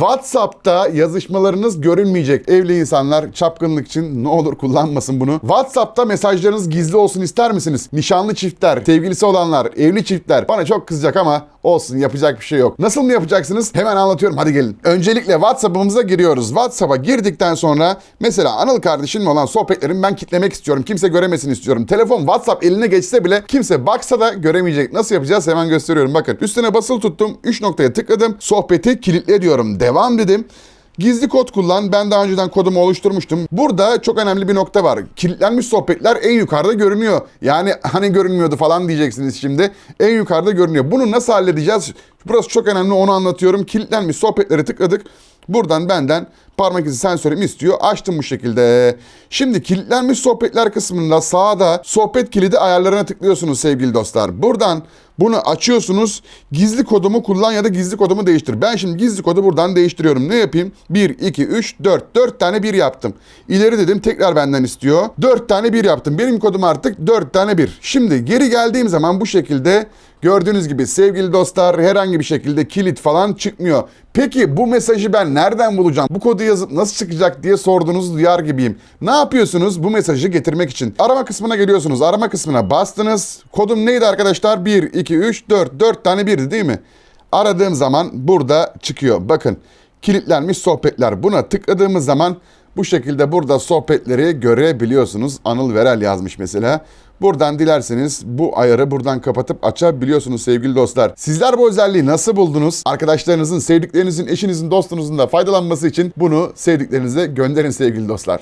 WhatsApp'ta yazışmalarınız görünmeyecek. Evli insanlar çapkınlık için ne olur kullanmasın bunu. WhatsApp'ta mesajlarınız gizli olsun ister misiniz? Nişanlı çiftler, sevgilisi olanlar, evli çiftler bana çok kızacak ama olsun yapacak bir şey yok. Nasıl mı yapacaksınız? Hemen anlatıyorum hadi gelin. Öncelikle WhatsApp'ımıza giriyoruz. WhatsApp'a girdikten sonra mesela Anıl kardeşimle olan sohbetlerimi ben kitlemek istiyorum. Kimse göremesin istiyorum. Telefon WhatsApp eline geçse bile kimse baksa da göremeyecek. Nasıl yapacağız? Hemen gösteriyorum. Bakın üstüne basılı tuttum. 3 noktaya tıkladım. Sohbeti kilitle diyorum. Devam dedim. Gizli kod kullan. Ben daha önceden kodumu oluşturmuştum. Burada çok önemli bir nokta var. Kilitlenmiş sohbetler en yukarıda görünüyor. Yani hani görünmüyordu falan diyeceksiniz şimdi. En yukarıda görünüyor. Bunu nasıl halledeceğiz? Burası çok önemli onu anlatıyorum. Kilitlenmiş sohbetlere tıkladık. Buradan benden parmak izi sensörüm istiyor. Açtım bu şekilde. Şimdi kilitlenmiş sohbetler kısmında sağda sohbet kilidi ayarlarına tıklıyorsunuz sevgili dostlar. Buradan bunu açıyorsunuz. Gizli kodumu kullan ya da gizli kodumu değiştir. Ben şimdi gizli kodu buradan değiştiriyorum. Ne yapayım? 1, 2, 3, 4. 4 tane 1 yaptım. İleri dedim tekrar benden istiyor. 4 tane 1 yaptım. Benim kodum artık 4 tane 1. Şimdi geri geldiğim zaman bu şekilde gördüğünüz gibi sevgili dostlar herhangi bir şekilde kilit falan çıkmıyor. Peki bu mesajı ben nereden bulacağım? Bu kodu yazıp nasıl çıkacak diye sorduğunuzu duyar gibiyim. Ne yapıyorsunuz bu mesajı getirmek için? Arama kısmına geliyorsunuz. Arama kısmına bastınız. Kodum neydi arkadaşlar? 1, 2, 3, 4. 4 tane 1'di değil mi? Aradığım zaman burada çıkıyor. Bakın kilitlenmiş sohbetler. Buna tıkladığımız zaman bu şekilde burada sohbetleri görebiliyorsunuz. Anıl Verel yazmış mesela. Buradan dilerseniz bu ayarı buradan kapatıp açabiliyorsunuz sevgili dostlar. Sizler bu özelliği nasıl buldunuz? Arkadaşlarınızın, sevdiklerinizin, eşinizin, dostunuzun da faydalanması için bunu sevdiklerinize gönderin sevgili dostlar.